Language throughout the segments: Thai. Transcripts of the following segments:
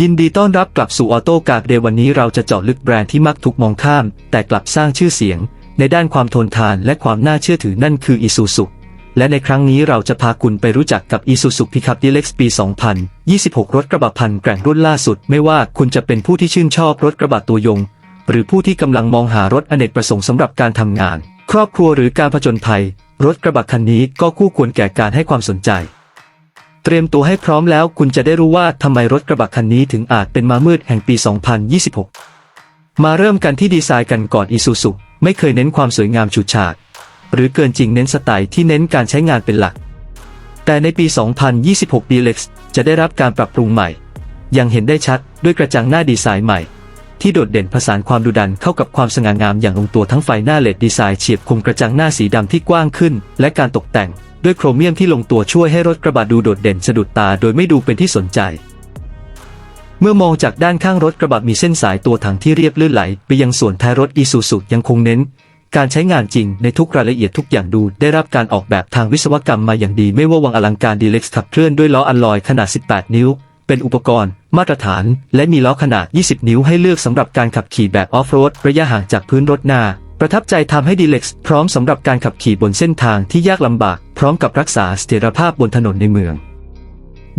ยินดีต้อนรับกลับสู่ออโต้การ์ดเดย์วันนี้เราจะเจาะลึกแบรนด์ที่มักถูกมองข้าม แต่กลับสร้างชื่อเสียง ในด้านความทนทานและความน่าเชื่อถือนั่นคือ Isuzu และในครั้งนี้เราจะพาคุณไปรู้จักกับ Isuzu Pickup Deluxe ปี 2026 รถกระบะพันแกร่งรุ่นล่าสุด ไม่ว่าคุณจะเป็นผู้ที่ชื่นชอบรถกระบะตัวยง หรือผู้ที่กำลังมองหารถอเนกประสงค์สำหรับการทำงาน ครอบครัวหรือการผจญภัย รถกระบะคันนี้ก็คู่ควรแก่การให้ความสนใจ เตรียมตัวให้พร้อมแล้วคุณจะได้รู้ว่าทำไมรถกระบะคันนี้ถึงอาจเป็นมามืดแห่งปี 2026 มาเริ่มกันที่ดีไซน์กันก่อน Isuzu ไม่เคยเน้นความสวยงามฉูดฉาด หรือเกินจริงเน้นสไตล์ที่เน้นการใช้งานเป็นหลัก แต่ในปี 2026 Deluxe จะได้รับการปรับปรุงใหม่ ยังเห็นได้ชัดด้วยกระจังหน้าดีไซน์ใหม่ ที่โดดเด่นผสานความดุดันเข้ากับความสง่างามอย่างลงตัวทั้งไฟหน้าเลดดีไซน์เฉียบคมกระจังหน้าสีดำที่กว้างขึ้น และการตกแต่ง ด้วยโครเมียมที่ลงตัวช่วยให้รถกระบะดูโดดเด่นสะดุดตาโดยไม่ดูเป็นที่สนใจ เมื่อมองจากด้านข้างรถกระบะมีเส้นสายตัวถังที่เรียบลื่นไหล ไปยังส่วนท้ายรถอีซูซุยังคงเน้น การใช้งานจริงในทุกรายละเอียดทุกอย่างดูได้รับการออกแบบทางวิศวกรรมมาอย่างดี ไม่ว่าวังอลังการดีเล็กซ์ขับเคลื่อนด้วยล้ออัลลอยขนาด 18 นิ้ว เป็นอุปกรณ์ มาตรฐาน และมีล้อขนาด 20 นิ้วให้เลือกสำหรับการขับขี่แบบออฟโรดระยะห่างจากพื้นรถหน้าประทับใจทำให้ดีเล็กซ์พร้อมสำหรับการขับขี่บนเส้นทางที่ยากลำบาก ร้อมกับรักษาเสถียรภาพบนถนนในเมือง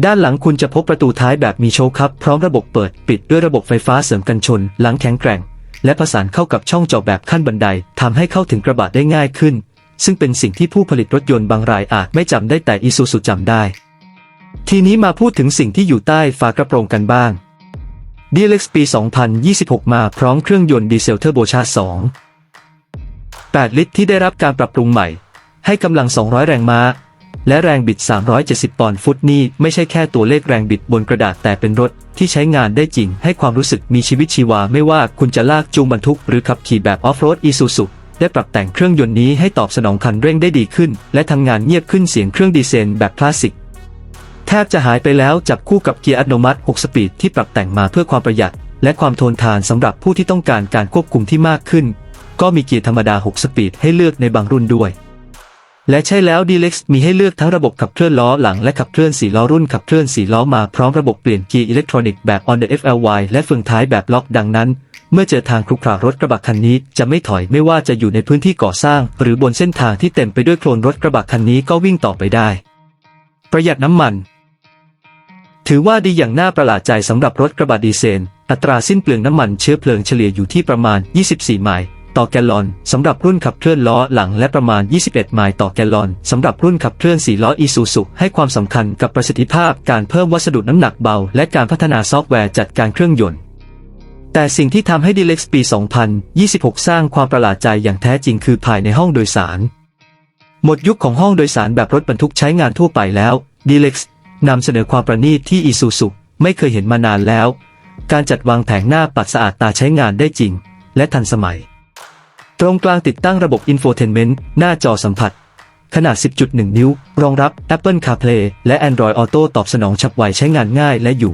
ด้านหลังคุณจะพบประตูท้ายแบบมีโชว์ครับ พร้อมระบบเปิดปิดด้วยระบบไฟฟ้าเสริมกันชน หลังแข็งแกร่ง และผสานเข้ากับช่องเจาะแบบขั้นบันไดทำให้เข้าถึงกระบะได้ง่ายขึ้น ซึ่งเป็นสิ่งที่ผู้ผลิตรถยนต์บางรายอาจไม่จำได้แต่อีซูซูจำได้ ทีนี้มาพูดถึงสิ่งที่อยู่ใต้ฝากระโปรงกันบ้าง DLX ปี 2026 มาพร้อมเครื่องยนต์ดีเซลเทอร์โบชาร์จ2 8 ลิตรที่ได้รับการปรับปรุงใหม่ ให้กำลัง 200 แรงม้า และแรงบิด 370 ปอนด์ฟุตนี่ไม่ใช่แค่ตัวเลขแรงบิดบนกระดาษแต่เป็นรถที่ใช้งานได้จริง ให้ความรู้สึกมีชีวิตชีวา ไม่ว่าคุณจะลากจูงบรรทุกหรือขับขี่แบบออฟโรดอีซูซุได้ปรับแต่งเครื่องยนต์นี้ให้ตอบสนองคันเร่งได้ดีขึ้น และทำงานเงียบขึ้นเสียงเครื่องดีเซลแบบคลาสสิกแทบจะหายไปแล้วจับคู่กับเกียร์อัตโนมัติ 6 สปีดที่ปรับแต่งมาเพื่อความประหยัด และความทนทานสำหรับผู้ที่ต้องการการควบคุมที่มากขึ้น ก็มีเกียร์ธรรมดา 6 สปีดให้เลือกในบางรุ่นด้วย และใช่แล้ว d l x มีให้เลือกทั้งระบบขับเคลื่อนล้อหลังและขับเคลื่อน4ล้อรุ่นขับเคลื่อน4ล้อมาพร้อมระบบเปลี่ยนเกียร์อิเล็กทรอนิกส์แบบ on the FLY และเฟืองท้ายแบบล็อกดังนั้น เมื่อเจอทางครุขระรถกระบะคันนี้จะไม่ถอยไม่ว่าจะอยู่ในพื้นที่ก่อสร้าง หรือบนเส้นทางที่เต็มไปด้วยโคลนรถกระบะคันนี้ก็วิ่งต่อไปได้ ประหยัดน้ำมัน ถือว่าดีอย่างน่าประหลาดใจสำหรับรถกระบะดีเซลอัตราสิ้นเปลืองน้ำมันเชื้อเพลิงเฉลี่ยอยู่ที่ประมาณ 24 ไมล์ ต่อแกลลอนสำหรับรุ่นขับเคลื่อนล้อหลังและประมาณ 21 ไมล์ต่อแกลลอนสำหรับรุ่นขับเคลื่อน4ล้ออีซูซุให้ความสำคัญกับประสิทธิภาพการเพิ่มวัสดุน้ำหนักเบา และการพัฒนาซอฟต์แวร์จัดการเครื่องยนต์ แต่สิ่งที่ทำให้ d l x ปี 2026 สร้างความประหลาดใจอย่างแท้จริงคือภายในห้องโดยสาร หมดยุคของห้องโดยสารแบบรถบรรทุกใช้งานทั่วไปแล้ว d l x นำเสนอความประณีตที่ Isuzu ไม่เคยเห็นมานานแล้ว การจัดวางแผงหน้าปัดสะอาดตาใช้งานได้จริง และทันสมัย ตรงกลางติดตั้งระบบ Infotainment หน้าจอสัมผัส ขนาด 10.1 นิ้ว รองรับ Apple CarPlay และ Android Auto ตอบสนองฉับไวใช้งานง่ายและอยู่